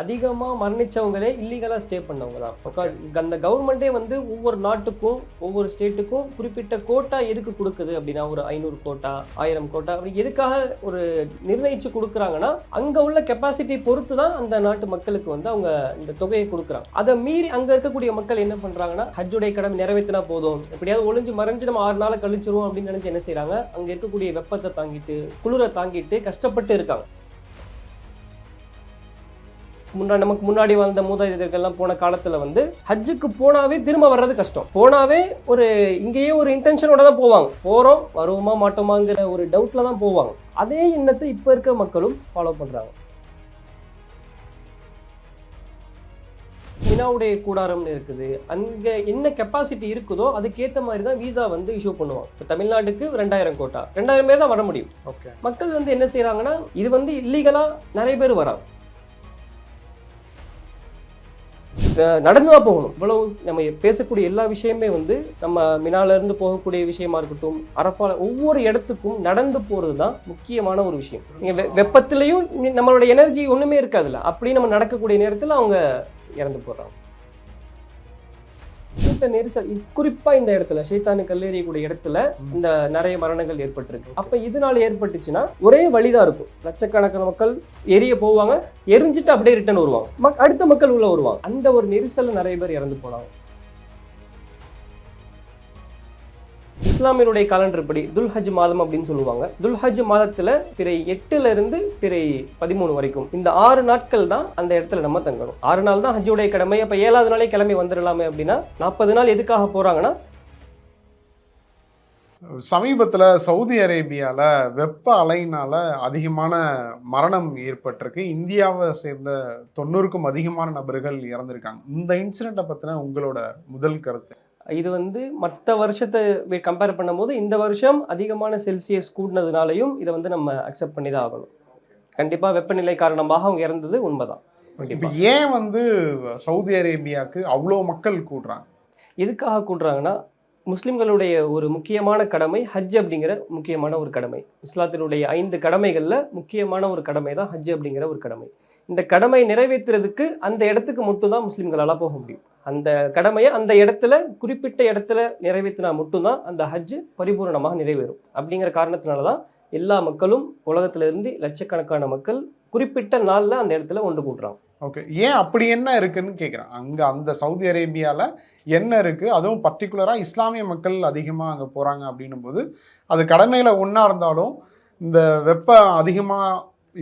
அதிகமாக மரணிச்சவங்களே இல்லீகலாக ஸ்டே பண்ணவங்க தான் பிகாஸ் அந்த கவர்மெண்ட்டே வந்து ஒவ்வொரு நாட்டுக்கும் ஒவ்வொரு ஸ்டேட்டுக்கும் குறிப்பிட்ட கோட்டா எதுக்கு கொடுக்குது அப்படின்னா ஒரு ஐநூறு கோட்டா ஆயிரம் கோட்டா அப்படி எதுக்காக ஒரு நிர்ணயித்து கொடுக்குறாங்கன்னா அங்கே உள்ள கெப்பாசிட்டி பொறுத்து தான் அந்த நாட்டு மக்களுக்கு வந்து அவங்க இந்த தொகையை கொடுக்குறாங்க. அதை மீறி அங்கே இருக்கக்கூடிய மக்கள் என்ன பண்ணுறாங்கன்னா ஹஜ்ஜுடைய கடமை நிறைவேற்றினா போதும். எப்படியாவது ஒளிஞ்சு மறைஞ்சு நம்ம ஆறு நாளை கழிச்சிருவோம் அப்படின்னு நினச்சி என்ன செய்கிறாங்க அங்கே இருக்கக்கூடிய வெப்பத்தை தாங்கிட்டு குளிரை தாங்கிட்டு கஷ்டப்பட்டு இருக்காங்க. முன்னாடி நமக்கு முன்னாடி வாழ்ந்த மூதாதையர்கள்லாம் போன காலத்துல வந்து ஹஜ்ஜுக்கு போனாவே திரும்ப வர்றது கஷ்டம். போனாவே ஒரு இங்கேயே ஒரு இன்டென்ஷனோட தான் போவாங்க. போறோம் வருவோமா மாட்டோமாங்கிற ஒரு டவுட்ல தான் போவாங்க. அதே எண்ணத்தை இப்ப இருக்க மக்களும் ஃபாலோ பண்றாங்க. மினாவுடைய கூடாரம்னு இருக்குது. அங்கே என்ன கெப்பாசிட்டி இருக்குதோ அதுக்கேற்ற மாதிரி தான் விசா வந்து இஷ்யூ பண்ணுவாங்க. இப்போ தமிழ்நாட்டுக்கு ரெண்டாயிரம் கோட்டா. ரெண்டாயிரம் பேர் தான் வர முடியும். ஓகே மக்கள் வந்து என்ன செய்றாங்கன்னா இது வந்து இல்லீகலாக நிறைய பேர் வராங்க. நடந்து தான் போகணும். இவ்வளவு நம்ம பேசக்கூடிய எல்லா விஷயமே வந்து நம்ம மினால இருந்து போகக்கூடிய விஷயமா இருக்கட்டும் அரப்பால ஒவ்வொரு இடத்துக்கும் நடந்து போறது தான் முக்கியமான ஒரு விஷயம். நீங்க வெ- வெப்பத்திலையும் நம்மளோட எனர்ஜி ஒண்ணுமே இருக்காதுல்ல. அப்படி நம்ம நடக்கக்கூடிய நேரத்தில் அவங்க இறந்து போடுறாங்க கூட்ட நெரிசல் குறிப்பா இந்த இடத்துல சைத்தானு கல்லெறியக்கூடிய இடத்துல இந்த நிறைய மரணங்கள் ஏற்பட்டிருக்கு. அப்ப இதனால ஏற்பட்டுச்சுன்னா ஒரே வழிதான் இருக்கும். லட்சக்கணக்கான மக்கள் எரிய போவாங்க எரிஞ்சிட்டு அப்படியே ரிட்டர்ன் வருவாங்க. அடுத்த மக்கள் உள்ள வருவாங்க. அந்த ஒரு நெரிசல்ல நிறைய பேர் இறந்து போனாங்க. இஸ்லாமியருடைய காலண்டர் படி துல்ஹஜ் மாதம் அப்படின்னு சொல்லுவாங்க. துல்ஹஜ் மாதத்துல பிறை எட்டுல இருந்து பிறை பதிமூணு வரைக்கும். இந்த ஆறு நாட்கள் தான் அந்த இடத்துல நம்ம தங்கணும். ஆறு நாள் தான் ஹஜ்ஜுடைய கடமை. அப்ப ஏழாவது நாளே கிளம்பி வந்துடலாமே அப்படின்னா நாற்பது நாள் எதுக்காக போறாங்கன்னா சமீபத்துல சவுதி அரேபியால வெப்ப அலையினால அதிகமான மரணம் ஏற்பட்டிருக்கு. இந்தியாவை சேர்ந்த தொண்ணூறுக்கும் அதிகமான நபர்கள் இறந்திருக்காங்க. இந்த இன்சிடெண்ட்டை பற்றின உங்களோட முதல் கருத்து? இது வந்து மற்ற வருஷத்தை கம்பேர் பண்ணும்போது இந்த வருஷம் அதிகமான செல்சியஸ் கூடினதுனாலையும் இதை வந்து நம்ம அக்செப்ட் பண்ணி தான் ஆகணும். கண்டிப்பா வெப்பநிலை காரணமாக அவங்க இறந்தது உண்மைதான். இப்ப ஏன் வந்து சவுதி அரேபியாவுக்கு அவ்வளோ மக்கள் கூடுறாங்க? எதுக்காக கூடுறாங்கன்னா முஸ்லிம்களுடைய ஒரு முக்கியமான கடமை ஹஜ் அப்படிங்கிற முக்கியமான ஒரு கடமை. இஸ்லாத்தினுடைய ஐந்து கடமைகள்ல முக்கியமான ஒரு கடமை தான் ஹஜ் அப்படிங்கிற ஒரு கடமை. இந்த கடமை நிறைவேற்றுறதுக்கு அந்த இடத்துக்கு மட்டும்தான் முஸ்லிம்களால போக முடியும். அந்த கடமையை அந்த இடத்துல குறிப்பிட்ட இடத்துல நிறைவேற்றினா மட்டும்தான் அந்த ஹஜ்ஜு பரிபூரணமாக நிறைவேறும். அப்படிங்கிற காரணத்தினால தான் எல்லா மக்களும் உலகத்திலிருந்து லட்சக்கணக்கான மக்கள் குறிப்பிட்ட நாளில் அந்த இடத்துல ஒன்று கூட்டுறாங்க ஓகே. ஏன் அப்படி என்ன இருக்குன்னு கேட்குறேன் அங்கே அந்த சவுதி அரேபியாவில் என்ன இருக்குது அதுவும் பர்டிகுலராக இஸ்லாமிய மக்கள் அதிகமாக அங்கே போகிறாங்க அப்படின்னும் போது அது கடமையில் ஒன்றா இருந்தாலும் இந்த வெப்பம் அதிகமாக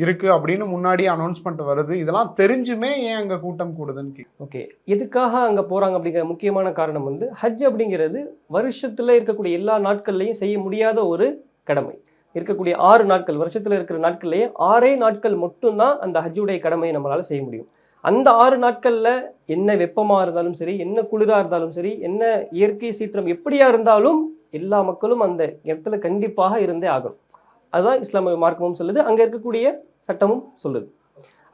இருக்குது அப்படின்னு முன்னாடியே அனௌன்ஸ்மெண்ட் வருது. இதெல்லாம் தெரிஞ்சுமே ஏன் அங்கே கூட்டம் கூடுதுன்னு கேட்குறேன் ஓகே எதுக்காக அங்கே போகிறாங்க அப்படிங்கிற முக்கியமான காரணம் வந்து ஹஜ் அப்படிங்கிறது வருஷத்தில் இருக்கக்கூடிய எல்லா நாட்கள்லையும் செய்ய முடியாத ஒரு கடமை. இருக்கக்கூடிய ஆறு நாட்கள் வருஷத்தில் இருக்கிற நாட்கள்லேயே ஆறே நாட்கள் மட்டும்தான் அந்த ஹஜ்ஜுடைய கடமையை நம்மளால் செய்ய முடியும். அந்த ஆறு நாட்களில் என்ன வெப்பமாக இருந்தாலும் சரி என்ன குளிராக இருந்தாலும் சரி என்ன இயற்கை சீற்றம் எப்படியா இருந்தாலும் எல்லா மக்களும் அந்த இடத்துல கண்டிப்பாக இருந்தே ஆகணும். அதுதான் இஸ்லாமிய மார்க்கமும் சொல்லுது. அங்கே இருக்கக்கூடிய சட்டமும் சொல்லுது.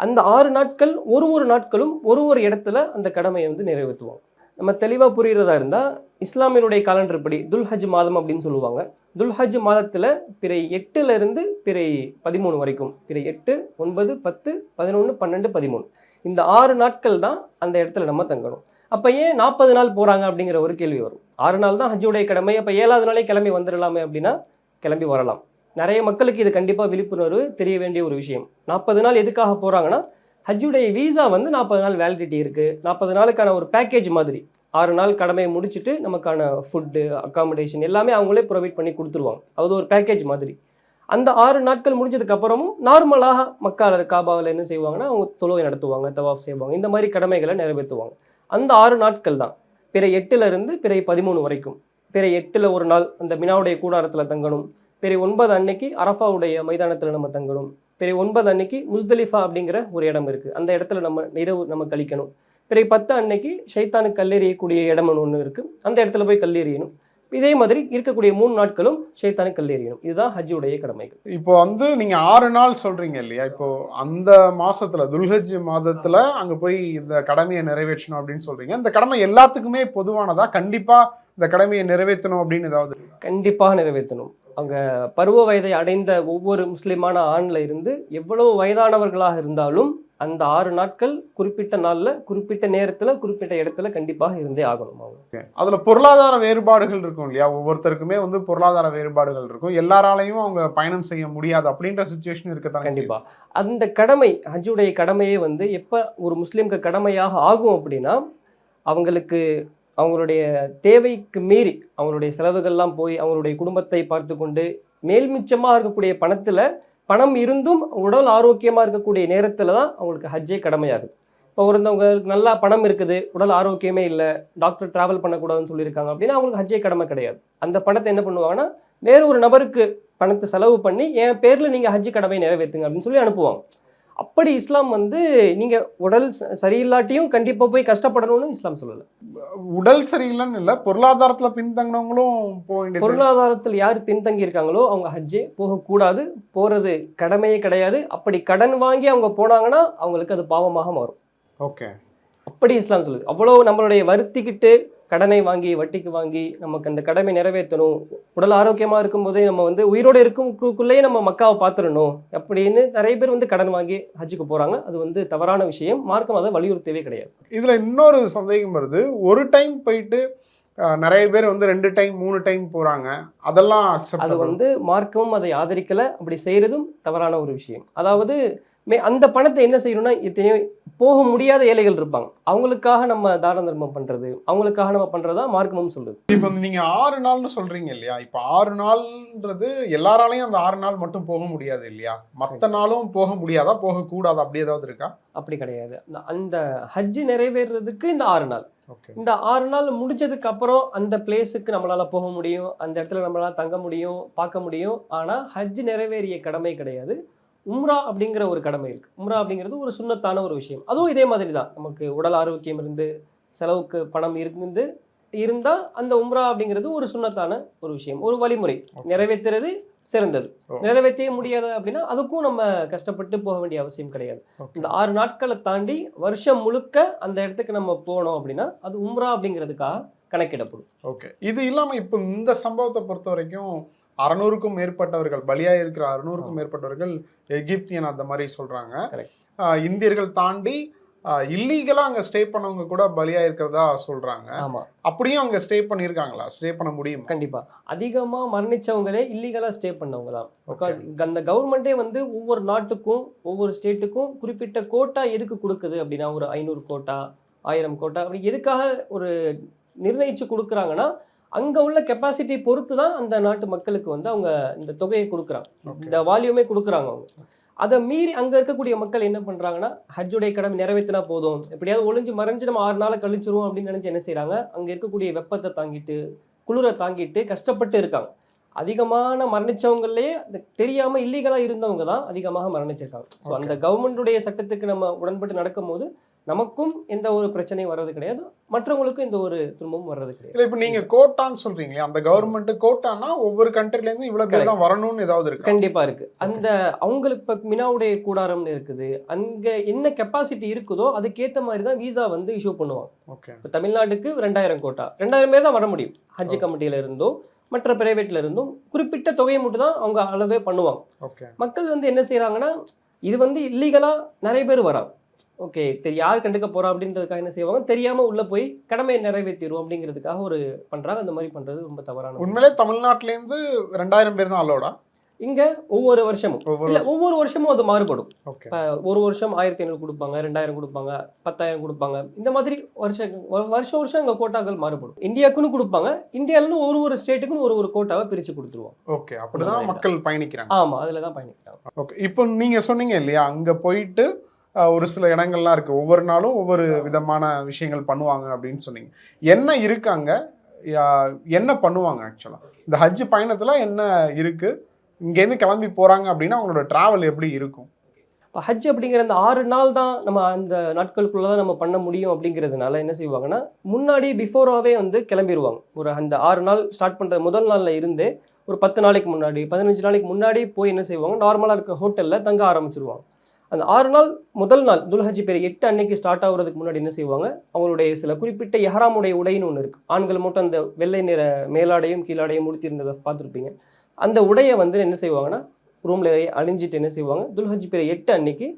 அந்த ஆறு நாட்கள் ஒரு ஒரு நாட்களும் ஒரு ஒரு இடத்துல அந்த கடமையை வந்து நிறைவேற்றுவாங்க. நம்ம தெளிவாக புரிகிறதா இருந்தால் இஸ்லாமியனுடைய காலண்டர் படி துல்ஹஜ் மாதம் அப்படின்னு சொல்லுவாங்க. துல்ஹஜ் மாதத்தில் பிறை எட்டுலேருந்து பிறை பதிமூணு வரைக்கும் பிறை எட்டு ஒன்பது பத்து பதினொன்று பன்னெண்டு பதிமூணு. இந்த ஆறு நாட்கள் தான் அந்த இடத்துல நம்ம தங்கணும். அப்போ ஏன் நாற்பது நாள் போகிறாங்க அப்படிங்கிற ஒரு கேள்வி வரும். ஆறு நாள் தான் ஹஜ்ஜுடைய கடமை. அப்போ ஏழாவது நாளே கிளம்பி வந்துடலாமே அப்படின்னா கிளம்பி வரலாம். நிறைய மக்களுக்கு இது கண்டிப்பாக விழிப்புணர்வு தெரிய வேண்டிய ஒரு விஷயம். நாற்பது நாள் எதுக்காக போகிறாங்கன்னா ஹஜ்ஜுடைய வீசா வந்து நாற்பது நாள் வேலிடிட்டி இருக்குது நாற்பது நாளுக்கான ஒரு பேக்கேஜ் மாதிரி. ஆறு நாள் கடமையை முடிச்சுட்டு நமக்கான ஃபுட்டு அக்காமடேஷன் எல்லாமே அவங்களே ப்ரொவைட் பண்ணி கொடுத்துருவாங்க. அது ஒரு பேக்கேஜ் மாதிரி. அந்த ஆறு நாட்கள் முடிஞ்சதுக்கப்புறமும் நார்மலாக மக்கள் காபாவில் என்ன செய்வாங்கன்னா அவங்க தொழுவை நடத்துவாங்க தவாஃப் செய்வாங்க. இந்த மாதிரி கடமைகளை நிறைவேற்றுவாங்க. அந்த ஆறு நாட்கள் தான். பிற எட்டுலேருந்து இருந்து பதிமூணு வரைக்கும். பிற எட்டில் ஒரு நாள் அந்த மினாவுடைய கூடாரத்தில் தங்கணும். பிறை ஒன்பது அன்னைக்கு அரஃபாவுடைய மைதானத்தில் நம்ம தங்கணும். பிறை ஒன்பது அன்னைக்கு முஸ்தலிஃபா அப்படிங்கிற ஒரு இடம் இருக்குது அந்த இடத்துல நம்ம இரவு நம்ம கழிக்கணும். பிறை பத்து அன்னைக்கு ஷைத்தானுக்கு கல்லெறியக்கூடிய இடம் ஒன்று இருக்குது அந்த இடத்துல போய் கல்லெறியணும் இதே மாதிரி இருக்கக்கூடிய மூணு நாட்களும் ஷைத்தானுக்கு கல்லெறியணும் இதுதான் ஹஜ்ஜுடைய கடமைகள். இப்போ வந்து நீங்க ஆறு நாள் சொல்றீங்க இல்லையா? இப்போ அந்த மாசத்துல துல்ஹஜ் மாதத்துல அங்க போய் இந்த கடமையை நிறைவேற்றணும் அப்படின்னு சொல்றீங்க. இந்த கடமை எல்லாத்துக்குமே பொதுவானதா? கண்டிப்பா இந்த கடமையை நிறைவேற்றணும் அப்படின்னு ஏதாவது கண்டிப்பாக நிறைவேற்றணும். அவங்க பருவ வயதை அடைந்த ஒவ்வொரு முஸ்லிமான ஆண்ல இருந்து எவ்வளவு வயதானவர்களாக இருந்தாலும் அந்த ஆறு நாட்கள் குறிப்பிட்ட நாள்ல குறிப்பிட்ட நேரத்துல குறிப்பிட்ட இடத்துல கண்டிப்பாக இருந்தே ஆகணும் அவங்க. அதுல பொருளாதார வேறுபாடுகள் இருக்கும் இல்லையா? ஒவ்வொருத்தருக்குமே வந்து பொருளாதார வேறுபாடுகள் இருக்கும். எல்லாராலையும் அவங்க பயணம் செய்ய முடியாது அப்படின்ற சுச்சுவேஷன் இருக்கத்தான் கண்டிப்பா. அந்த கடமை ஹஜ்ஜுடைய கடமையே வந்து எப்ப ஒரு முஸ்லீம்க்கு கடமையாக ஆகும் அப்படின்னா அவங்களுக்கு அவங்களுடைய தேவைக்கு மீறி அவங்களுடைய செலவுகள்லாம் போய் அவங்களுடைய குடும்பத்தை பார்த்து கொண்டு மேல்மிச்சமாக இருக்கக்கூடிய பணத்தில் பணம் இருந்தும் உடல் ஆரோக்கியமாக இருக்கக்கூடிய நேரத்தில் தான் அவங்களுக்கு ஹஜ்ஜே கடமையாகுது. இப்போ ஒருத்தவங்களுக்கு நல்லா பணம் இருக்குது உடல் ஆரோக்கியமே இல்லை டாக்டர் ட்ராவல் பண்ணக்கூடாதுன்னு சொல்லியிருக்காங்க அப்படின்னா அவங்களுக்கு ஹஜ்ஜே கடமை கிடையாது. அந்த பணத்தை என்ன பண்ணுவாங்கன்னா வேறு ஒரு நபருக்கு பணத்தை செலவு பண்ணி என் பேரில் நீங்கள் ஹஜ்ஜி கடமை நிறைவேற்றுங்க அப்படின்னு சொல்லி அனுப்புவாங்க. அப்படி இஸ்லாம் வந்து நீங்க உடல் சரியில்லாட்டியும் கண்டிப்பா போய் கஷ்டப்படணும்னு இஸ்லாம் சொல்லல. உடல் சரியில்லைன்னு இல்ல பொருளாதாரத்துல பின்தங்கினவங்களும் பொருளாதாரத்தில் யார் பின்தங்கி இருக்காங்களோ அவங்க ஹஜ்ஜே போகக்கூடாது போறது கடமையே கிடையாது. அப்படி கடன் வாங்கி அவங்க போனாங்கன்னா அவங்களுக்கு அது பாவமாக மாறும். ஓகே. அப்படி இஸ்லாம் சொல்லுது. அவ்வளோ நம்மளுடைய வருத்திக்கிட்டு கடனை வாங்கி வட்டிக்கு வாங்கி நமக்கு அந்த கடமை நிறைவேற்றணும். உடல் ஆரோக்கியமா இருக்கும்போதே நம்ம வந்து உயிரோட இருக்குள்ளேயே நம்ம மக்காவை பார்த்துடணும் அப்படின்னு நிறைய பேர் வந்து கடன் வாங்கி ஹஜ்ஜுக்கு போறாங்க. அது வந்து தவறான விஷயம். மார்க்கம் அதை வலியுறுத்தவே கிடையாது. இதுல இன்னொரு சந்தேகம் வருது. ஒரு டைம் போயிட்டு நிறைய பேர் வந்து ரெண்டு டைம் மூணு டைம் போறாங்க. அதெல்லாம் அது வந்து மார்க்கமும் அதை ஆதரிக்கல. அப்படி செய்யறதும் தவறான ஒரு விஷயம். அதாவது மே அந்த பணத்தை என்ன செய்யணும்னா எத்தனையோ போக முடியாத ஏழைகள் இருப்பாங்க. அவங்களுக்காக நம்ம தான தர்மம் பண்றது அவங்களுக்காக நம்ம பண்றதா மார்க்கமும் சொல்லுது இப்போ நீங்க ஆறு நாள்னு சொல்றீங்க இல்லையா? இப்போ ஆறு நாள்ன்றது எல்லாராலையும் அந்த ஆறு நாள் மட்டும் போக முடியாது இல்லையா? மத்த நாளும் போக முடியாதா? போக கூடாதா அப்படி ஏதாவது இருக்கா? அப்படி கிடையாது. அந்த- ஹஜ்ஜு நிறைவேறுறதுக்கு இந்த ஆறு நாள். இந்த ஆறு நாள் முடிஞ்சதுக்கு அப்புறம் அந்த பிளேஸுக்கு நம்மளால போக முடியும் அந்த இடத்துல நம்மளால தங்க முடியும் பார்க்க முடியும். ஆனா ஹஜ் நிறைவேறிய கடமை கிடையாது. உம்ரா அப்படிங்கிற ஒரு கடமை இருக்கு. உம்ரா அப்படிங்கிறது ஒரு சுண்ணத்தான ஒரு விஷயம். அதுவும் இதே மாதிரி தான் நமக்கு உடல் ஆரோக்கியம் இருந்து செலவுக்கு பணம் இருந்து இருந்தா அந்த உம்ரா அப்படிங்கிறது ஒரு சுண்ணத்தான ஒரு விஷயம். ஒரு வழிமுறை. நிறைவேற்றுறது சிறந்தது. நிறைவேற்றவே முடியாது அப்படின்னா அதுக்கும் நம்ம கஷ்டப்பட்டு போக வேண்டிய அவசியம் கிடையாது. இந்த ஆறு நாட்களை தாண்டி வருஷம் முழுக்க அந்த இடத்துக்கு நம்ம போனோம் அப்படின்னா அது உம்ரா அப்படிங்கிறதுக்காக கணக்கிடப்படும். ஓகே. இது இல்லாம இப்போ இந்த சம்பவத்தை பொறுத்த வரைக்கும் அறநூறுக்கும் மேற்பட்டவர்கள் பலியா இருக்கிற அறுநூறுக்கும் மேற்பட்டவர்கள் எகிப்தியன் அந்த மாதிரி. ஆஹ் இந்தியர்கள் தாண்டி இல்லீகலா அங்க ஸ்டே பண்ணவங்க கூட பலியா இருக்கிறதா சொல்றாங்க. ஆமா. அப்படியும் அங்க ஸ்டே பண்ணியிருக்காங்களா? ஸ்டே பண்ண முடியுமா? கண்டிப்பா. அதிகமா மரணிச்சவங்களே இல்லீகலா ஸ்டே பண்ணவங்க தான் பிகாஸ் அந்த கவர்மெண்ட்டே வந்து ஒவ்வொரு நாட்டுக்கும் ஒவ்வொரு ஸ்டேட்டுக்கும் குறிப்பிட்ட கோட்டா எதுக்கு கொடுக்குது அப்படின்னா ஒரு ஐநூறு கோட்டா ஆயிரம் கோட்டா அப்படி எதுக்காக ஒரு நிர்ணயிச்சு கொடுக்குறாங்கன்னா அங்க உள்ள கெப்பாசிட்டி பொறுத்து தான் அந்த நாட்டு மக்களுக்கு வந்து அவங்க இந்த தொகையை கொடுக்குறாங்க. இந்த வால்யூமே கொடுக்குறாங்க அவங்க. அதை மீறி அங்க இருக்கக்கூடிய மக்கள் என்ன பண்றாங்கன்னா ஹஜ்ஜுடைய கடமை நிறைவேற்றினா போதும். எப்படியாவது ஒளிஞ்சு மறைஞ்சு நம்ம ஆறு நாளை கழிச்சிருவோம் அப்படின்னு நினைச்சு என்ன செய்றாங்க? அங்க இருக்கக்கூடிய வெப்பத்தை தாங்கிட்டு குளிரை தாங்கிட்டு கஷ்டப்பட்டு இருக்காங்க. அதிகமான மரணிச்சவங்களே அந்த தெரியாம இல்லீகலா இருந்தவங்க தான் அதிகமாக மரணிச்சிருக்காங்க. ஸோ. அந்த கவர்மெண்டுடைய சட்டத்துக்கு நம்ம உடன்பட்டு நடக்கும்போது நமக்கும் எந்த ஒரு பிரச்சனையும் வர்றது கிடையாது. மற்றவங்களுக்கும் எந்த ஒரு துன்பமும் வர்றது கிடையாது. இல்ல இப்ப நீங்க கோட்டான்னு சொல்றீங்களே அந்த கவர்மெண்ட் கோட்டானா ஒவ்வொரு கண்ட்ரில இருந்து இவ்வளவு பேர் தான் வரணும்னு ஏதாவது இருக்கு? கண்டிப்பா இருக்கு. அந்த அவங்களுக்கு இப்ப மினாவுடைய கூடாரம்னு இருக்குது. அங்க என்ன கெப்பாசிட்டி இருக்குதோ அதுக்கேத்த மாதிரி தான் விசா வந்து இஷ்யூ பண்ணுவாங்க. ஓகே இப்போ தமிழ்நாட்டுக்கு ரெண்டாயிரம் கோட்டா. ரெண்டாயிரம் பேர் தான் வர முடியும். ஹஜ். கமிட்டியில இருந்தோ மற்ற பிரைவேட்ல இருந்தும் குறிப்பிட்ட தொகையை மட்டும் தான் அவங்க அளவே பண்ணுவாங்க. மக்கள் வந்து என்ன செய்றாங்கன்னா இது வந்து இல்லீகலா நிறைய பேர் வராங்க. ஓகே யார் கண்டுக்க போறா அப்படின்றதுக்காக என்ன செய்வாங்க? தெரியாம உள்ள போய் கடமையை நிறைவேற்றிடுவோம் அப்படிங்கிறதுக்காக ஒரு பண்றாங்க. அந்த மாதிரி பண்றது ரொம்ப தவறான. உண்மையிலே தமிழ்நாட்டுல இருந்து ரெண்டாயிரம் பேர் தான் அலோடா இங்க ஒவ்வொரு வருஷமும். இல்ல ஒவ்வொரு வருஷமும் அது மாறுபடும். ஒரு வருஷம் ஆயிரத்தி ஐநூறு கொடுப்பாங்க ரெண்டாயிரம் கொடுப்பாங்க பத்தாயிரம் கொடுப்பாங்க. இந்த மாதிரி வருஷம் வருஷம் வருஷம் அங்க கோட்டாக்கள் மாறுபடும். இந்தியாவுக்குன்னு கொடுப்பாங்க இந்தியாவிலும் ஒரு ஒரு ஸ்டேட்டுக்கும் ஒரு ஒரு கோட்டாவை பிரிச்சு கொடுத்துருவோம். ஓகே அப்படிதான் மக்கள் பயணிக்கிறாங்க. ஆமா அதுல தான் பயணிக்கிறாங்க. ஓகே இப்போ நீங்க சொன்னீங்க இல்லையா அங்க போயிட்டு ஒரு சில இடங்கள்லாம் இருக்குது ஒவ்வொரு நாளும் ஒவ்வொரு விதமான விஷயங்கள் பண்ணுவாங்க அப்படின்னு சொன்னீங்க. என்ன இருக்காங்க? என்ன பண்ணுவாங்க ஆக்சுவலாக இந்த ஹஜ் பயணத்தில் என்ன இருக்குது இங்கேருந்து கிளம்பி போகிறாங்க அப்படின்னா அவங்களோட ட்ராவல் எப்படி இருக்கும்? இப்போ ஹஜ் அப்படிங்கிற அந்த ஆறு நாள் தான் நம்ம அந்த நாட்களுக்குள்ளே தான் நம்ம பண்ண முடியும் அப்படிங்கிறதுனால என்ன செய்வாங்கன்னா முன்னாடி பிஃபோராகவே வந்து கிளம்பிடுவாங்க ஒரு அந்த ஆறு நாள் ஸ்டார்ட் பண்ணுற முதல் நாளில் இருந்தே ஒரு பத்து நாளைக்கு முன்னாடி பதினஞ்சு நாளைக்கு முன்னாடி போய் என்ன செய்வாங்க? நார்மலாக இருக்க ஹோட்டலில் தங்க ஆரம்பிச்சிருவாங்க. அந்த ஆறு நாள் முதல் நாள் துல்ஹஜ் பேர் எட்டு அன்னைக்கு ஸ்டார்ட் ஆகுறதுக்கு முன்னாடி என்ன செய்வாங்க? அவங்களுடைய சில குறிப்பிட்ட எஹராமுடைய உடைன்னு ஒன்று இருக்குது ஆண்கள் மட்டும் அந்த வெள்ளை நிற மேலாடையும் கீழாடையும் முடித்திருந்ததை பார்த்துருப்பீங்க. அந்த உடையை வந்து என்ன செய்வாங்கன்னா ரூமில் அணிஞ்சிட்டு என்ன செய்வாங்க? துல்ஹஜ் பேர் எட்டு அன்னைக்கு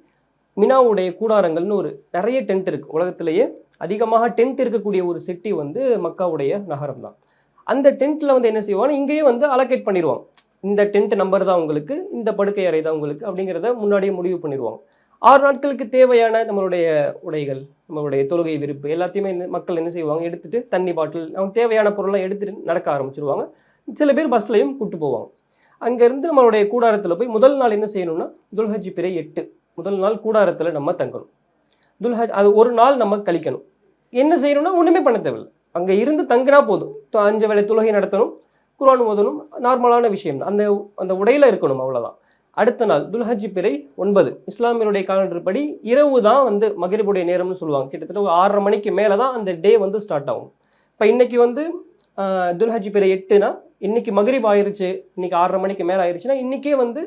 மினாவுடைய கூடாரங்கள்னு ஒரு நிறைய டென்ட் இருக்கு. உலகத்திலேயே அதிகமாக டென்ட் இருக்கக்கூடிய ஒரு சிட்டி வந்து மக்காவுடைய நகரம் தான் அந்த டென்ட்டில் வந்து என்ன செய்வாங்க இங்கேயே வந்து அலோகேட் பண்ணிடுவாங்க இந்த டென்ட் நம்பர் தான் உங்களுக்கு இந்த படுக்கை அறை தான் உங்களுக்கு அப்படிங்கிறத முன்னாடியே முடிவு பண்ணிடுவாங்க. ஆறு நாட்களுக்கு தேவையான நம்மளுடைய உடைகள் நம்மளுடைய தொழுகை விருப்பு எல்லாத்தையுமே என்ன- மக்கள் என்ன செய்வாங்க? எடுத்துகிட்டு தண்ணி பாட்டில் அவங்க தேவையான பொருள்லாம் எடுத்துட்டு நடக்க ஆரம்பிச்சிருவாங்க. சில பேர் பஸ்லையும் கூட்டு போவாங்க. அங்கேருந்து நம்மளுடைய கூடாரத்தில் போய் முதல் நாள் என்ன செய்யணும்னா துல்ஹஜ் பிறை எட்டு. முதல் நாள் கூடாரத்தில் நம்ம தங்கணும். துல்ஹஜ் அது ஒரு நாள் நம்ம கழிக்கணும். என்ன செய்யணும்னா ஒன்றுமே பண்ண தேவையில்லை. அங்கே இருந்து தங்கினா போதும். அஞ்சு வேளை தொழுகை நடத்தணும். குரான் ஓதணும் நார்மலான விஷயம் அந்த அந்த உடையில் இருக்கணும் அவ்வளோதான் அடுத்த நாள் துல்ஹஜ் பிறை ஒன்பது. இஸ்லாமியருடைய காலண்டர் படி இரவு தான் வந்து மகரிபுடைய நேரம்னு சொல்லுவாங்க. கிட்டத்தட்ட ஒரு ஆறரை மணிக்கு மேலே தான் அந்த டே வந்து ஸ்டார்ட் ஆகும். இப்போ இன்றைக்கி வந்து துல்ஹஜி துல்ஹஜ் பிறை எட்டுனா இன்றைக்கி மகரிப் ஆயிருச்சு இன்றைக்கி ஆறரை மணிக்கு மேலே ஆயிருச்சுன்னா இன்றைக்கே வந்து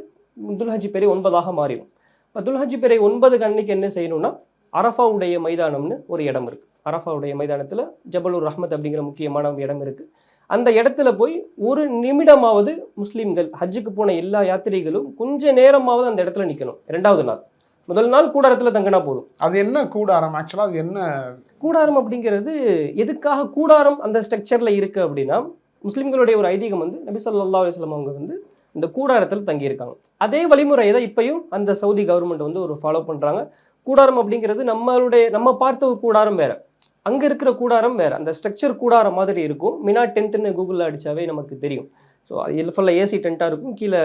துல்ஹஜ் பிறை ஒன்பதாக மாறிடும். இப்போ துல்ஹஜ் பிறை ஒன்பதுக்கு அன்னைக்கு என்ன செய்யணும்னா அரஃபாவுடைய மைதானம்னு ஒரு இடம் இருக்குது அரஃபாவுடைய மைதானத்தில் ஜபலூர் ரஹ்மத் அப்படிங்கிற முக்கியமான இடம் இருக்குது அந்த இடத்துல போய் ஒரு நிமிடமாவது முஸ்லீம்கள் ஹஜ்ஜுக்கு போன எல்லா யாத்திரிகளும் கொஞ்ச நேரமாவது அந்த இடத்துல நிற்கணும் ரெண்டாவது நாள். முதல் நாள் கூடாரத்தில் தங்கினா போதும். அது என்ன கூடாரம்? ஆக்சுவலா அது என்ன? கூடாரம் அப்படிங்கிறது எதுக்காக கூடாரம் அந்த ஸ்ட்ரக்சர்ல இருக்கு அப்படின்னா முஸ்லிம்களுடைய ஒரு ஐதீகம் வந்து நபி ஸல்லல்லாஹு அலைஹி வஸல்லம் அவங்க வந்து இந்த கூடாரத்தில் தங்கியிருக்காங்க. அதே வழிமுறையை தான் இப்பயும் அந்த சவுதி கவர்மெண்ட் வந்து ஒரு ஃபாலோ பண்றாங்க. கூடாரம் அப்படிங்கிறது நம்மளுடைய நம்ம பார்த்த ஒரு கூடாரம் வேறு. அங்கே இருக்கிற கூடாரம் வேறு. அந்த ஸ்ட்ரக்சர் கூடாரம் மாதிரி இருக்கும். மினா டென்ட்னு கூகுளில் அடித்தாவே நமக்கு தெரியும். ஸோ இது ஃபுல்லாக ஏசி டென்ட்டாக இருக்கும். கீழே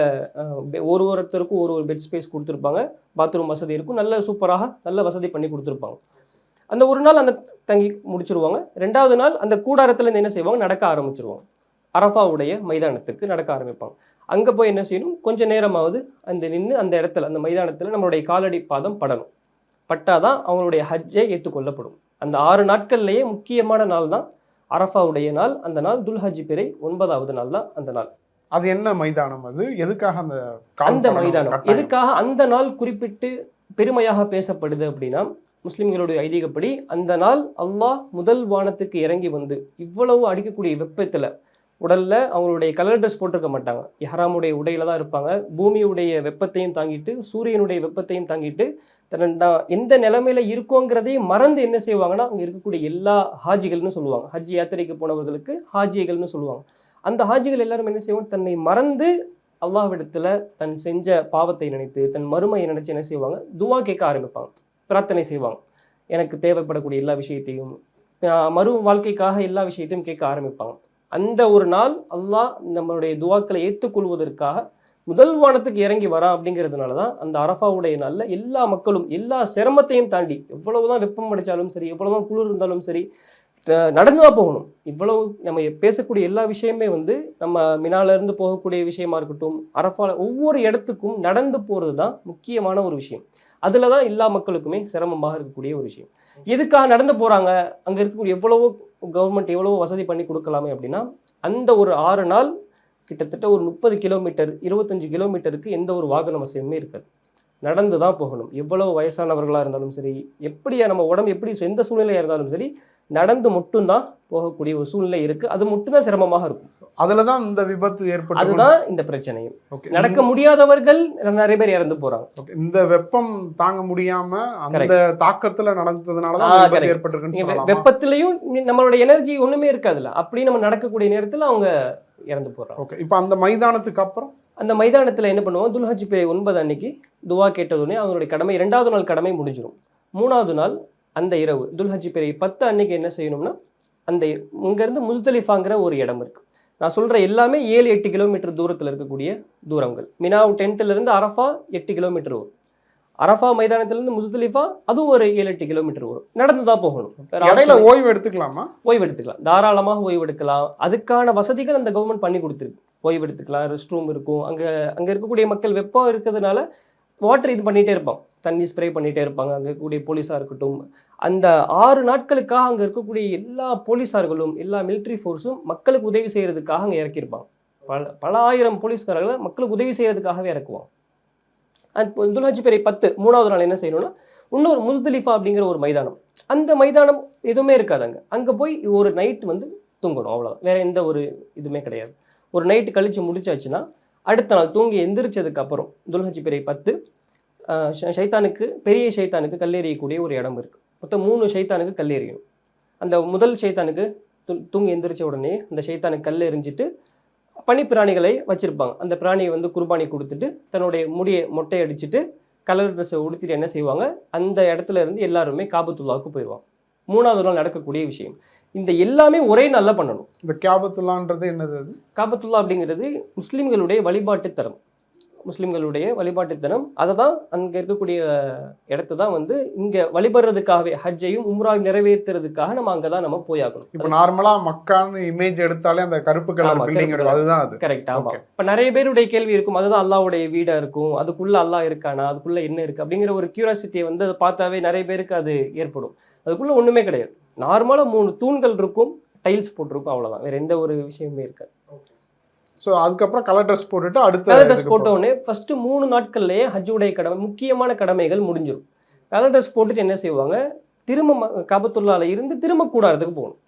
ஒரு ஒருத்தருக்கும் ஒரு ஒரு பெட் ஸ்பேஸ் கொடுத்துருப்பாங்க. பாத்ரூம் வசதி இருக்கும். நல்ல சூப்பராக நல்ல வசதி பண்ணி கொடுத்துருப்பாங்க. அந்த ஒரு நாள் அந்த தங்கி முடிச்சிருவாங்க. ரெண்டாவது நாள் அந்த கூடாரத்தில் இருந்து என்ன செய்வாங்க? நடக்க ஆரம்பிச்சிருவாங்க. அரஃபாவுடைய மைதானத்துக்கு நடக்க ஆரம்பிப்பாங்க. அங்கே போய் என்ன செய்யணும்? கொஞ்சம் நேரமாவது அந்த நின்று அந்த இடத்துல அந்த மைதானத்தில் நம்மளுடைய காலடி பாதம் படணும். பட்டாதான் அவங்களுடைய ஹஜ்ஜே ஏற்றுக்கொள்ளப்படும். அந்த ஆறு நாட்கள்லயே முக்கியமான நாள் தான் அரஃபாவுடைய நாள். அந்த நாள் துல்ஹஜ் பிறை ஒன்பதாவது நாள் தான் அந்த நாள். அது என்ன மைதானம் அது? எதுக்காக அந்த அந்த மைதானம்? எதுக்காக அந்த நாள் குறிப்பிட்டு பெருமையாக பேசப்படுது அப்படின்னா முஸ்லிம்களுடைய ஐதீகப்படி அந்த நாள் அல்லாஹ் முதல் வானத்துக்கு இறங்கி வந்து இவ்வளவு அடிக்கக்கூடிய வெப்பத்துல உடலில் அவங்களுடைய கலர் ட்ரெஸ் போட்டிருக்க மாட்டாங்க. இஹ்ராமுடைய உடையில தான் இருப்பாங்க. பூமியுடைய வெப்பத்தையும் தாங்கிட்டு சூரியனுடைய வெப்பத்தையும் தாங்கிட்டு தன் தான் எந்த நிலைமையில இருக்கோங்கிறதையும் மறந்து என்ன செய்வாங்கன்னா அங்கே இருக்கக்கூடிய எல்லா ஹாஜிகள்னு சொல்லுவாங்க. ஹஜ் யாத்திரைக்கு போனவர்களுக்கு ஹாஜிகள்னு சொல்லுவாங்க. அந்த ஹாஜிகள் எல்லாரும் என்ன செய்வாங்க? தன்னை மறந்து அல்லாஹ்விடத்தில் தன் செஞ்ச பாவத்தை நினைத்து தன் மறுமையை நினைச்சு என்ன செய்வாங்க? துவா கேட்க ஆரம்பிப்பாங்க. பிரார்த்தனை செய்வாங்க. எனக்கு தேவைப்படக்கூடிய எல்லா விஷயத்தையும் மறு வாழ்க்கைக்காக எல்லா விஷயத்தையும் கேட்க ஆரம்பிப்பாங்க. அந்த ஒரு நாள் அல்லாஹ் நம்மளுடைய துவாக்களை ஏற்றுக்கொள்வதற்காக முதல் வானத்துக்கு இறங்கி வரான் அப்படிங்கிறதுனால தான் அந்த அரஃபாவுடைய நாளில் எல்லா மக்களும் எல்லா சிரமத்தையும் தாண்டி எவ்வளவுதான் வெப்பம் அடித்தாலும் சரி எவ்வளவுதான் குளிர் இருந்தாலும் சரி நடந்து தான் போகணும். இவ்வளவு நம்ம பேசக்கூடிய எல்லா விஷயமே வந்து நம்ம மினாலேருந்து போகக்கூடிய விஷயமா இருக்கட்டும் அரஃபால ஒவ்வொரு இடத்துக்கும் நடந்து போகிறது தான் முக்கியமான ஒரு விஷயம். அதில் தான் எல்லா மக்களுக்குமே சிரமமாக இருக்கக்கூடிய ஒரு விஷயம். எதுக்காக நடந்து போகிறாங்க அங்கே இருக்கக்கூடிய எவ்வளவோ கவர்மெண்ட் எவ்வளோ வசதி பண்ணி கொடுக்கலாமே அப்படின்னா அந்த ஒரு ஆறு நாள் கிட்டத்தட்ட ஒரு முப்பது கிலோமீட்டர் இருபத்தஞ்சு கிலோமீட்டருக்கு எந்த ஒரு வாகன வசதியுமே இருக்காது. நடந்து தான் போகணும். எவ்வளவு வயசானவர்களாக இருந்தாலும் சரி எப்படியா நம்ம உடம்பு எப்படி எந்த சூழ்நிலையாக இருந்தாலும் சரி நடந்து மட்டும்தான் போகக்கூடிய ஒரு சூழ்நிலை இருக்கு. அது மட்டும்தான் சிரமமாக இருக்கும். அதுலதான் இந்த விபத்து ஏற்பட்டு அதுதான் இந்த பிரச்சனையும். நடக்க முடியாதவர்கள் நிறைய பேர் இறந்து போறாங்க. இந்த வெப்பம் தாங்க முடியாம அந்த. தாக்கத்துல நடந்ததுனாலதான் சொல்லலாமா? வெப்பத்திலையும் நம்மளோட எனர்ஜி ஒண்ணுமே இருக்காதுல்ல. அப்படி நம்ம நடக்கக்கூடிய நேரத்துல அவங்க இறந்து போறாங்க. ஓகே. இப்போ அந்த மைதானத்துக்கு அப்புறம்? அந்த மைதானத்துல என்ன பண்ணுவோம்? துல்ஹஜ் பிறை ஒன்பது அன்னைக்கு துவா கேட்டதுடனே அவங்களுடைய கடமை இரண்டாவது நாள் கடமை முடிஞ்சிடும் மூணாவது நாள் அந்த இரவு துல்ஹஜ் பிறை பத்து அன்னைக்கு என்ன செய்யணும்னா அந்த இங்கேருந்து முஸ்தலிஃபாங்கிற ஒரு இடம் இருக்கு. நான் சொல்ற எல்லாமே ஏழு எட்டு கிலோமீட்டர் தூரத்தில் இருக்கக்கூடிய தூரங்கள். மினாவு டென்ட்ல இருந்து அரஃபா எட்டு கிலோமீட்டர் வரும். அரஃபா மைதானத்திலிருந்து முஸ்தலிஃபா அதுவும் ஒரு ஏழு எட்டு கிலோமீட்டர் வரும். நடந்து தான் போகணும் இடையில ஓய்வு எடுத்துக்கலாமா? ஓய்வு எடுத்துக்கலாம். தாராளமாக ஓய்வு எடுக்கலாம். அதுக்கான வசதிகள் அந்த கவர்மெண்ட் பண்ணி கொடுத்துருக்கு. ஓய்வு எடுத்துக்கலாம். ரெஸ்ட் ரூம் இருக்கும். அங்கே அங்கே இருக்கக்கூடிய மக்கள் வெப்பம் இருக்கிறதுனால வாட்டர் இது பண்ணிகிட்டே இருப்பான் தண்ணி ஸ்ப்ரே பண்ணிகிட்டே இருப்பாங்க. அங்கே இருக்கக்கூடிய போலீஸாக இருக்கட்டும். அந்த ஆறு நாட்களுக்காக அங்கே இருக்கக்கூடிய எல்லா போலீஸார்களும் எல்லா மிலிட்ரி ஃபோர்ஸும் மக்களுக்கு உதவி செய்கிறதுக்காக அங்கே இறக்கியிருப்பாங்க. பல பல ஆயிரம் போலீஸ்காரர்களை மக்களுக்கு உதவி செய்கிறதுக்காகவே இறக்குவாங்க அது துல்ஹஜ் பிறை பத்து மூணாவது நாள் என்ன செய்யணும்னா இன்னொரு முஸ்தலிஃபா அப்படிங்கிற ஒரு மைதானம். அந்த மைதானம் எதுவுமே இருக்காது அங்கே. அங்கே போய் ஒரு நைட் வந்து தூங்கணும் அவ்வளோ வேற எந்த ஒரு இதுவுமே கிடையாது. ஒரு நைட்டு கழிச்சு முடிச்சாச்சுன்னா அடுத்த நாள் தூங்கி எந்திரிச்சதுக்கு அப்புறம் துல்ஹஜ் பிறை பத்து ஷைத்தானுக்கு பெரிய ஷைத்தானுக்கு கல்லெறியக்கூடிய ஒரு இடம் இருக்குது மொத்தம் மூணு ஷைத்தானுக்கு கல்லெறியணும் அந்த முதல் ஷைத்தானுக்கு து தூங்கி எந்திரிச்ச உடனே அந்த ஷைத்தானுக்கு கல் எறிஞ்சிட்டு பனி பிராணிகளை வச்சுருப்பாங்க. அந்த பிராணியை வந்து குர்பானி கொடுத்துட்டு தன்னுடைய முடியை மொட்டை அடிச்சுட்டு கலர் ட்ரெஸ்ஸை உடுத்திட்டு என்ன செய்வாங்க? அந்த இடத்துல இருந்து எல்லாருமே காபத்துல்லாவுக்கு போயிடுவாங்க மூணாவது நாள் நடக்கக்கூடிய விஷயம். இந்த எல்லாமே ஒரே நாளில் பண்ணணும். இந்த கேபத்துல்லான்றது என்னது அது? காபத்துல்லா அப்படிங்கிறது முஸ்லிம்களுடைய வழிபாட்டுத்தலம் முஸ்லிம்களுடைய வழிபாட்டுத்தனம். அதை தான் அங்கே இருக்கக்கூடிய இடத்த தான் வந்து இங்கே வழிபடுறதுக்காகவே ஹஜ்ஜையும் உம்ராவையும் நிறைவேற்றுறதுக்காக நம்ம அங்கே தான் நம்ம போயாகணும். இப்போ நார்மலா மக்கான்னு இமேஜ் எடுத்தாலே அந்த கருப்பு கலர் பில்டிங் அதுதான் அது. கரெக்ட் ஆமா. Okay. இப்போ நிறைய பேருடைய கேள்வி இருக்கும். அதுதான் அல்லாவுடைய வீடா இருக்கும். அதுக்குள்ள அல்லாஹ் இருக்கானா? அதுக்குள்ள என்ன இருக்கு? அப்படிங்கிற ஒரு கியூரியாசிட்டியை வந்து அதை பார்த்தாவே நிறைய பேருக்கு அது ஏற்படும். அதுக்குள்ள ஒண்ணுமே கிடையாது. நார்மலா மூணு தூண்கள் இருக்கும் டைல்ஸ் போட்டிருக்கும் அவ்வளவுதான். வேற எந்த ஒரு விஷயமே இருக்காது. ஸோ அதுக்கப்புறம் கலர் ட்ரெஸ் போட்டுட்டு அடுத்த கலர் ட்ரெஸ் இதுக்கு போட்ட உடனே ஃபர்ஸ்ட் மூணு நாட்கள்லயே ஹஜ்ஜுடைய கடமை முக்கியமான கடமைகள் முடிஞ்சிடும் கலர் ட்ரெஸ் போட்டுட்டு என்ன செய்வாங்க? திரும்ப காபத்துல்லால இருந்து திரும்ப கூடாரத்துக்கு போகணும்.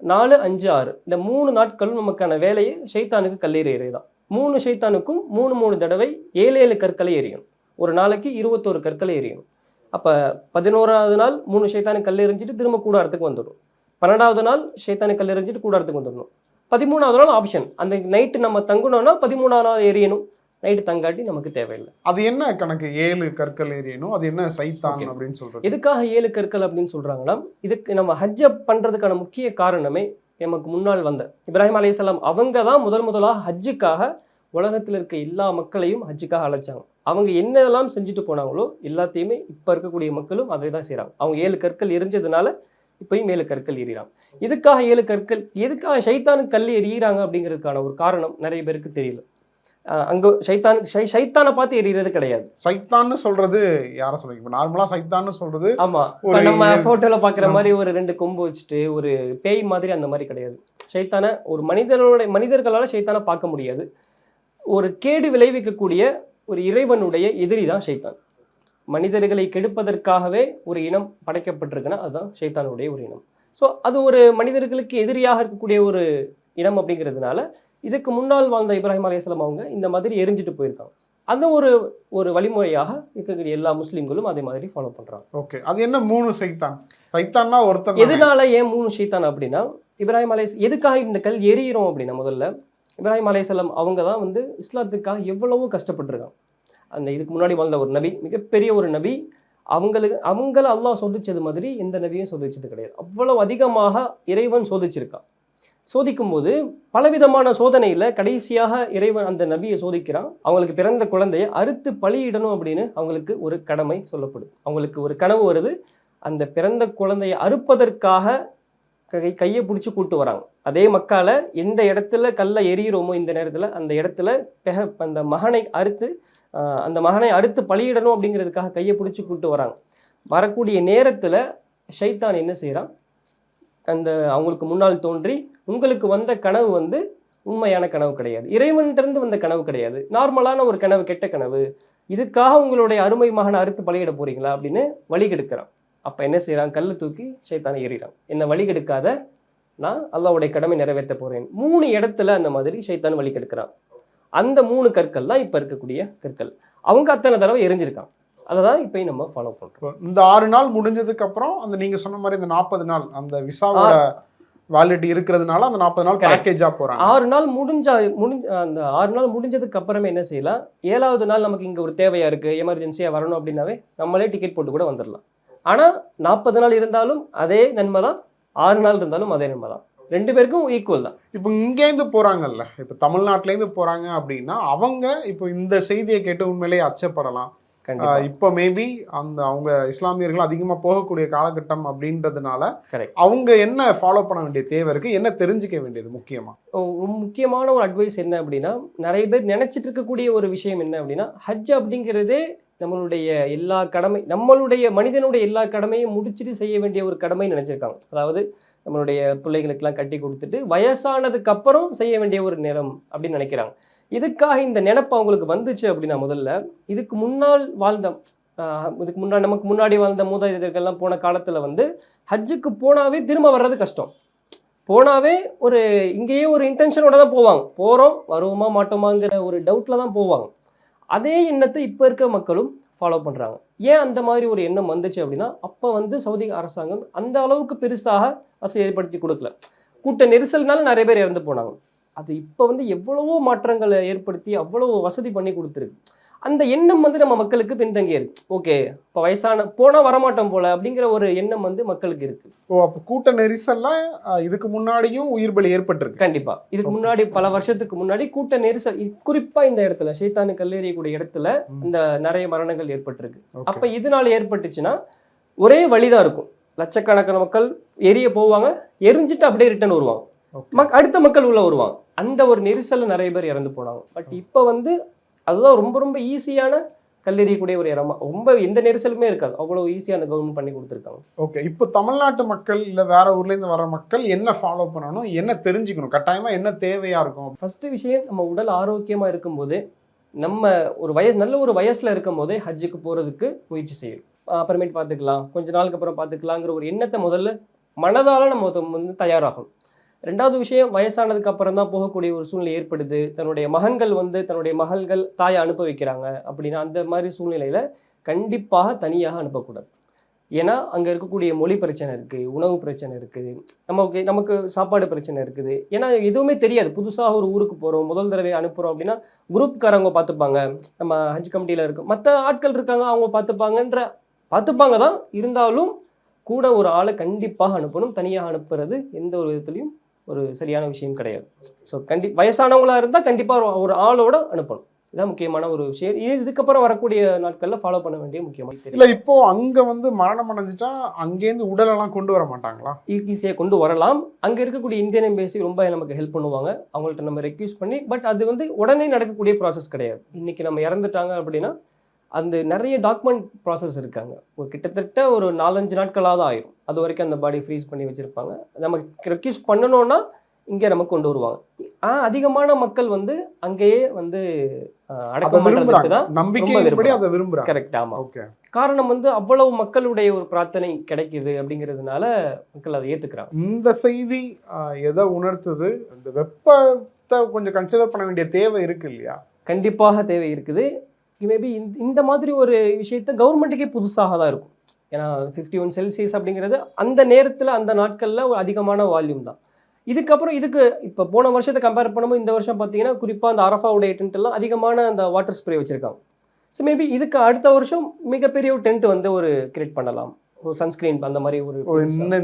நாலு அஞ்சு ஆறு. இந்த மூணு நாட்களும் நமக்கான வேலையை ஷைத்தானுக்கு கல்லெறி தான் மூணு ஷைத்தானுக்கும் மூணு மூணு தடவை ஏழு ஏழு கற்களை எறியணும். ஒரு நாளைக்கு இருபத்தோரு கற்களை எறியணும். அப்போ பதினோராவது நாள் மூணு ஷைத்தானுக்கு கல் எறிஞ்சிட்டு திரும்ப கூடாரத்துக்கு வந்துடும் பன்னெண்டாவது நாள் ஷைத்தானுக்கு கல் எறிஞ்சிட்டு கூடாரத்துக்கு வந்துடணும். பதிமூணாவது நாள் ஆப்ஷன் அந்த நைட்டு நம்ம தங்கணும்னா பதிமூணாவது நாள் எரியணும் நைட்டு தங்காட்டி நமக்கு தேவையில்லை. அது என்ன கணக்கு? ஏழு கற்கள் ஏறியணும் அது என்ன சைத்தான். அப்படின்னு சொல்றது? எதுக்காக ஏழு கற்கள் அப்படின்னு சொல்றாங்கன்னா இதுக்கு நம்ம ஹஜ்ஜை பண்றதுக்கான முக்கிய காரணமே நமக்கு முன்னால் வந்த இப்ராஹிம் அலைஹிஸ்ஸலாம் அவங்க தான் முதல் முதலாக ஹஜ்ஜுக்காக உலகத்தில் இருக்க எல்லா மக்களையும் ஹஜ்ஜுக்காக அழைச்சாங்க. அவங்க என்னெல்லாம் செஞ்சுட்டு போனாங்களோ எல்லாத்தையுமே இப்போ இருக்கக்கூடிய மக்களும் அதை தான் செய்கிறாங்க அவங்க ஏழு கற்கள் எரிஞ்சதுனால இப்பயும் ஏழு கற்கள் எறிகிறாங்க இதுக்காக ஏழு கற்கள் எதுக்காக ஷைத்தானுக்கு கல் எறிகிறாங்க அப்படிங்கிறதுக்கான ஒரு காரணம் நிறைய பேருக்கு தெரியல. அங்க ஷைத்தான் ஷை ஷைத்தானை பார்த்து எறிகிறது கிடையாது. சைத்தான்னு சொல்றது யார சொல்றீங்க இப்போ நார்மலா சைத்தான்னு சொல்றது ஆமா. ஒரு இப்ப நம்ம பாக்குற ஆமா. மாதிரி ஒரு ரெண்டு கொம்பு வச்சுட்டு ஒரு பேய் மாதிரி அந்த மாதிரி கிடையாது. சைத்தான ஒரு மனிதனோட மனிதர்களால சைத்தானை பார்க்க முடியாது. ஒரு கேடு விளைவிக்கக்கூடிய ஒரு இறைவனுடைய எதிரி தான் சைத்தான். மனிதர்களை கெடுப்பதற்காகவே ஒரு இனம் படைக்கப்பட்டிருக்குன்னா அதுதான் சைத்தானுடைய ஒரு இனம். ஸோ அது ஒரு மனிதர்களுக்கு எதிரியாக இருக்கக்கூடிய ஒரு இனம் அப்படிங்கிறதுனால இதுக்கு முன்னால் வாழ்ந்த இப்ராஹிம் அலையாஸ்லாம் அவங்க இந்த மாதிரி எரிஞ்சிட்டு போயிருக்காங்க. அது ஒரு ஒரு வழிமுறையாக இருக்கக்கூடிய எல்லா முஸ்லீம்களும் அதே மாதிரி ஃபாலோ பண்றாங்க. ஓகே அது என்ன மூணு சைத்தான்? சைத்தான்னா ஒருத்தன் தானே? எதனால ஏன் மூணு ஷைத்தான் அப்படின்னா இப்ராஹிம் அலை எதுக்காக இந்த கல் எரியிறோம் அப்படின்னா முதல்ல இப்ராஹிம் அலைஹிஸ்ஸலாம் அவங்க தான் வந்து இஸ்லாத்துக்காக எவ்வளவோ கஷ்டப்பட்டிருக்காங்க. அந்த இதுக்கு முன்னாடி வாழ்ந்த ஒரு நபி மிகப்பெரிய ஒரு நபி. அவங்களுக்கு அவங்கள அல்லாஹ் சோதிச்சது மாதிரி எந்த நபியும் சோதிச்சது கிடையாது. அவ்வளவு அதிகமாக இறைவன் சோதிச்சிருக்கான். சோதிக்கும் போது பலவிதமான சோதனையில் கடைசியாக இறைவன் அந்த நபியை சோதிக்கிறான். அவங்களுக்கு பிறந்த குழந்தையை அறுத்து பலியிடணும் அப்படின்னு அவங்களுக்கு ஒரு கடமை சொல்லப்படும். அவங்களுக்கு ஒரு கனவு வருது. அந்த பிறந்த குழந்தையை அறுப்பதற்காக கை கையை பிடிச்சி கூட்டு வராங்க. அதே மக்கால எந்த இடத்துல கல்லை எரியிறோமோ இந்த நேரத்தில் அந்த இடத்துல பெக அந்த மகனை அறுத்து அந்த மகனை அறுத்து பலியிடணும் அப்படிங்கிறதுக்காக கையை பிடிச்சி கூப்பிட்டு வராங்க. வரக்கூடிய நேரத்தில் ஷைத்தான் என்ன செய்கிறான் அந்த அவங்களுக்கு முன்னால் தோன்றி உங்களுக்கு வந்த கனவு வந்து உண்மையான கனவு கிடையாது. இறைவன்கிட்டருந்து வந்த கனவு கிடையாது. நார்மலான ஒரு கனவு கெட்ட கனவு. இதுக்காக உங்களுடைய அருமை மகனை அறுத்து பலியிட போறீங்களா? அப்படின்னு வழி கெடுக்கிறான். அப்போ என்ன செய்கிறான் கல் தூக்கி சைத்தானை ஏறிறான். என்னை வழி கெடுக்காத. நான் அல்லாவுடைய கடமை நிறைவேற்ற போகிறேன் மூணு இடத்துல அந்த மாதிரி சைத்தான் வழி கெடுக்கிறான். அந்த மூணு கற்கள் தான் இப்போ இருக்கக்கூடிய கற்கள். அவங்க அத்தனை தடவை எரிஞ்சிருக்கான் அதை தான் இப்பயும் நம்ம ஃபாலோ பண்ணுறோம் இப்போ இந்த ஆறு நாள் முடிஞ்சதுக்கு அப்புறம் அந்த நீங்க சொன்ன மாதிரி இந்த நாற்பது நாள் அந்த விசாவோட வேலிடிட்டி இருக்கிறதுனால அந்த நாற்பது நாள் Correct. பேக்கேஜா போறாங்க. ஆறு நாள் முடிஞ்சா முடிஞ்ச அந்த ஆறு நாள் முடிஞ்சதுக்கு அப்புறமே என்ன செய்யலாம்? ஏழாவது நாள் நமக்கு இங்கே ஒரு தேவையா இருக்கு எமர்ஜென்சியாக வரணும் அப்படின்னாவே நம்மளே டிக்கெட் போட்டு கூட வந்துடலாம். ஆனால் நாற்பது நாள் இருந்தாலும் அதே நன்மை தான் ஆறு நாள் இருந்தாலும் அதே நன்மை தான். ரெண்டு பேருக்கும் ஈக்குவல் தான். இப்போ இங்கேருந்து போறாங்கல்ல இப்போ தமிழ்நாட்டுல இருந்து போறாங்க அப்படின்னா அவங்க இப்போ இந்த செய்தியை கேட்டு உண்மையிலேயே அச்சப்படலாம். இப்போ மேபி அந்த அவங்க இஸ்லாமியர்கள் அதிகமா போகக்கூடிய காலகட்டம் அப்படின்றதுனால. அவங்க என்ன ஃபாலோ பண்ண வேண்டிய தேவை இருக்கு என்ன தெரிஞ்சுக்க வேண்டியது முக்கியமா? ஒரு முக்கியமான ஒரு அட்வைஸ் என்ன அப்படின்னா நிறைய பேர் நினைச்சிட்டு இருக்கக்கூடிய ஒரு விஷயம் என்ன அப்படின்னா ஹஜ் அப்படிங்கிறதே நம்மளுடைய எல்லா கடமை நம்மளுடைய மனிதனுடைய எல்லா கடமையும் முடிச்சுட்டு செய்ய வேண்டிய ஒரு கடமை நினச்சிருக்காங்க. அதாவது நம்மளுடைய பிள்ளைகளுக்கெல்லாம் கட்டி கொடுத்துட்டு வயசானதுக்கு அப்புறம் செய்ய வேண்டிய ஒரு நேரம் அப்படின்னு நினைக்கிறாங்க. இதுக்காக இந்த நினப்பு அவங்களுக்கு வந்துச்சு அப்படின்னா முதல்ல இதுக்கு முன்னால் வாழ்ந்த இதுக்கு முன்னாடி நமக்கு முன்னாடி வாழ்ந்த மூதாதையர்கள்லாம் போன காலத்தில் வந்து ஹஜ்ஜுக்கு போனாவே திரும்ப வர்றது கஷ்டம். போனாவே ஒரு இங்கேயே ஒரு இன்டென்ஷனோட தான் போவாங்க. போகிறோம் வருவோமா மாட்டோமாங்கிற ஒரு டவுட்டில் தான் போவாங்க. அதே எண்ணத்தை இப்போ இருக்க மக்களும் ஃபாலோ பண்ணுறாங்க ஏன் அந்த மாதிரி ஒரு எண்ணம் வந்துச்சு அப்படின்னா அப்போ வந்து சவுதி அரசாங்கம் அந்த அளவுக்கு பெருசாக வசதி ஏற்படுத்தி கொடுக்கல. கூட்ட நெரிசல்னால நிறைய பேர் இறந்து போனாங்க. அது இப்போ வந்து எவ்வளவோ மாற்றங்களை ஏற்படுத்தி அவ்வளோ வசதி பண்ணி கொடுத்துருக்கு. அந்த எண்ணம் வந்து நம்ம மக்களுக்கு பின்தங்கி இருக்கு ஓகே இப்போ வயசான போனால் வரமாட்டோம் போல அப்படிங்கிற ஒரு எண்ணம் வந்து மக்களுக்கு இருக்கு. ஓ அப்போ கூட்ட நெரிசல்லாம் இதுக்கு முன்னாடியும் உயிர் பலி ஏற்பட்டிருக்கு. கண்டிப்பா. இதுக்கு முன்னாடி பல வருஷத்துக்கு முன்னாடி கூட்ட நெரிசல் குறிப்பா இந்த இடத்துல ஷைத்தானு கல்லெறியக்கூடிய இடத்துல. இந்த நிறைய மரணங்கள் ஏற்பட்டிருக்கு. அப்ப இதனால ஏற்பட்டுச்சுன்னா ஒரே வழிதான் இருக்கும். லட்சக்கணக்கான மக்கள் எரிய போவாங்க எரிஞ்சிட்டு அப்படியே ரிட்டர்ன் வருவாங்க. மக் அடுத்த மக்கள் உள்ள வருவாங்க. அந்த ஒரு நெரிசல்ல நிறைய பேர் இறந்து போனாங்க. பட் இப்போ வந்து அதுதான் ரொம்ப ரொம்ப ஈஸியான கல்லெறியக்கூடிய ஒரு இடமா. ரொம்ப எந்த நெரிசலுமே இருக்காது. அவ்வளவு ஈஸியா அந்த கவர்மெண்ட் பண்ணி கொடுத்துருக்காங்க. ஓகே இப்போ தமிழ்நாட்டு மக்கள் இல்ல வேற ஊர்ல இருந்து வர மக்கள் என்ன ஃபாலோ பண்ணணும் என்ன தெரிஞ்சுக்கணும்? கட்டாயமா என்ன தேவையா இருக்கும்? ஃபர்ஸ்ட் விஷயம் நம்ம உடல் ஆரோக்கியமா இருக்கும்போது நம்ம ஒரு வயசு நல்ல ஒரு வயசுல இருக்கும் போதே ஹஜ்ஜுக்கு போறதுக்கு முயற்சி செய்யணும். அஹ் அப்புறமேட்டு பார்த்துக்கலாம். கொஞ்ச நாளுக்கு அப்புறம் பார்த்துக்கலாங்கிற ஒரு எண்ணத்தை முதல்ல மனதால நம்ம வந்து தயாராகணும். ரெண்டாவது விஷயம் வயசானதுக்கு அப்புறம் தான் போகக்கூடிய ஒரு சூழ்நிலை ஏற்படுது. தன்னுடைய மகன்கள் வந்து தன்னுடைய மகள்கள் தாயை அனுப்ப வைக்கிறாங்க அப்படின்னா அந்த மாதிரி சூழ்நிலையில் கண்டிப்பாக தனியாக அனுப்பக்கூடாது. ஏன்னா அங்கே இருக்கக்கூடிய மொழி பிரச்சனை இருக்குது உணவு பிரச்சனை இருக்குது நமக்கு நமக்கு சாப்பாடு பிரச்சனை இருக்குது. ஏன்னா எதுவுமே தெரியாது. புதுசாக ஒரு ஊருக்கு போகிறோம் முதல் தடவை அனுப்புகிறோம் அப்படின்னா குரூப்காரங்க பார்த்துப்பாங்க. நம்ம ஹஜ் கமிட்டியில் இருக்கும் மற்ற ஆட்கள் இருக்காங்க அவங்க பார்த்துப்பாங்கன்ற பார்த்துப்பாங்க தான். இருந்தாலும் கூட ஒரு ஆளை கண்டிப்பாக அனுப்பணும். தனியாக அனுப்புறது எந்த ஒரு விதத்துலையும் ஒரு சரியான விஷயம் கிடையாது. ஸோ கண்டி வயசானவங்களா இருந்தால் கண்டிப்பாக ஒரு ஆளோட அனுப்பணும். இதான் முக்கியமான ஒரு விஷயம். இது இதுக்கப்புறம் வரக்கூடிய நாட்களில் ஃபாலோ பண்ண வேண்டிய முக்கியமான இல்ல இப்போ அங்க வந்து மரணம் அடைஞ்சிட்டா அங்கேருந்து உடலெல்லாம் கொண்டு வர மாட்டாங்களா? ஈஸியாக கொண்டு வரலாம். அங்கே இருக்கக்கூடிய இந்தியன் எம்பேசி ரொம்ப நமக்கு ஹெல்ப் பண்ணுவாங்க. அவங்கள்ட்ட நம்ம ரெக்யூஸ் பண்ணி பட் அது வந்து உடனே நடக்கக்கூடிய ப்ராசஸ் கிடையாது. இன்னைக்கு நம்ம இறந்துட்டாங்க அப்படின்னா அந்த நிறைய டாக்குமெண்ட் ப்ராசஸ் இருக்காங்க. ஒரு கிட்டத்தட்ட ஒரு நாலஞ்சு நாட்களாக தான் ஆயிரும். அது வரைக்கும் அந்த பாடி ஃப்ரீஸ் பண்ணி வச்சுருப்பாங்க. நம்ம ரெக்யூஸ் பண்ணணும்னா இங்கே நமக்கு கொண்டு வருவாங்க. ஆனால் அதிகமான மக்கள் வந்து அங்கேயே வந்து அடக்கம் பண்ணுறதுக்கு தான் விரும்புறாங்க. அதை விரும்புறாங்க. கரெக்ட் ஆமாம் ஓகே காரணம் வந்து அவ்வளவு மக்களுடைய ஒரு பிரார்த்தனை கிடைக்குது அப்படிங்கிறதுனால மக்கள் அதை ஏற்றுக்கிறாங்க இந்த செய்தி எதை உணர்த்துது? இந்த வெப்பத்தை கொஞ்சம் கன்சிடர் பண்ண வேண்டிய தேவை இருக்கு இல்லையா? கண்டிப்பாக தேவை இருக்குது. மேபி இந்த மாதிரி ஒரு விஷயத்த கவர்மெண்ட்டுக்கே புதுசாக தான் இருக்கும். ஏன்னா ஃபிஃப்டி ஒன் செல்சியஸ் அப்படிங்கிறது அந்த நேரத்தில் அந்த நாட்களில் ஒரு அதிகமான வால்யூம் தான். இதுக்கப்புறம் இதுக்கு இப்போ போன வருஷத்தை கம்பேர் பண்ணும்போது இந்த வருஷம் பார்த்தீங்கன்னா குறிப்பாக அந்த அரஃபாவுடைய டென்ட் எல்லாம் அதிகமான அந்த வாட்டர் ஸ்ப்ரே வச்சுருக்காங்க. ஸோ மேபி இதுக்கு அடுத்த வருஷம் மிகப்பெரிய ஒரு டென்ட் வந்து ஒரு கிரியேட் பண்ணலாம். ஒரு சன்ஸ்கிரீன் அந்த மாதிரி ஒரு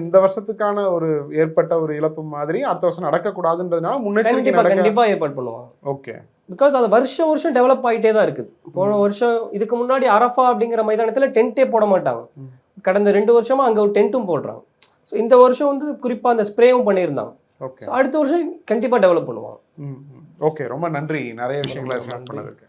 இந்த வருஷத்துக்கான ஒரு ஏற்பட்ட ஒரு இழப்பு மாதிரி அடுத்த வருஷம் நடக்கக்கூடாதுன்றதுனால முன்னெச்சரிக்கை கண்டிப்பாக ஏற்பாடு பண்ணுவாங்க. ஓகே பிகாஸ் அது வருஷம் வருஷம் டெவலப் ஆகிட்டே தான் இருக்குது. போன வருஷம் இதுக்கு முன்னாடி அரஃபா அப்படிங்கிற மைதானத்தில் டென்ட்டே போட மாட்டாங்க. கடந்த ரெண்டு வருஷமா அங்கே ஒரு டென்ட்டும் போடுறாங்க. ஸோ இந்த வருஷம் வந்து குறிப்பாக அந்த ஸ்ப்ரேவும் பண்ணியிருந்தாங்க. ஓகே அடுத்த வருஷம் கண்டிப்பாக டெவலப் பண்ணுவாங்க. ஓகே ரொம்ப நன்றி. நிறைய விஷயங்களை. பண்ணதுக்கு.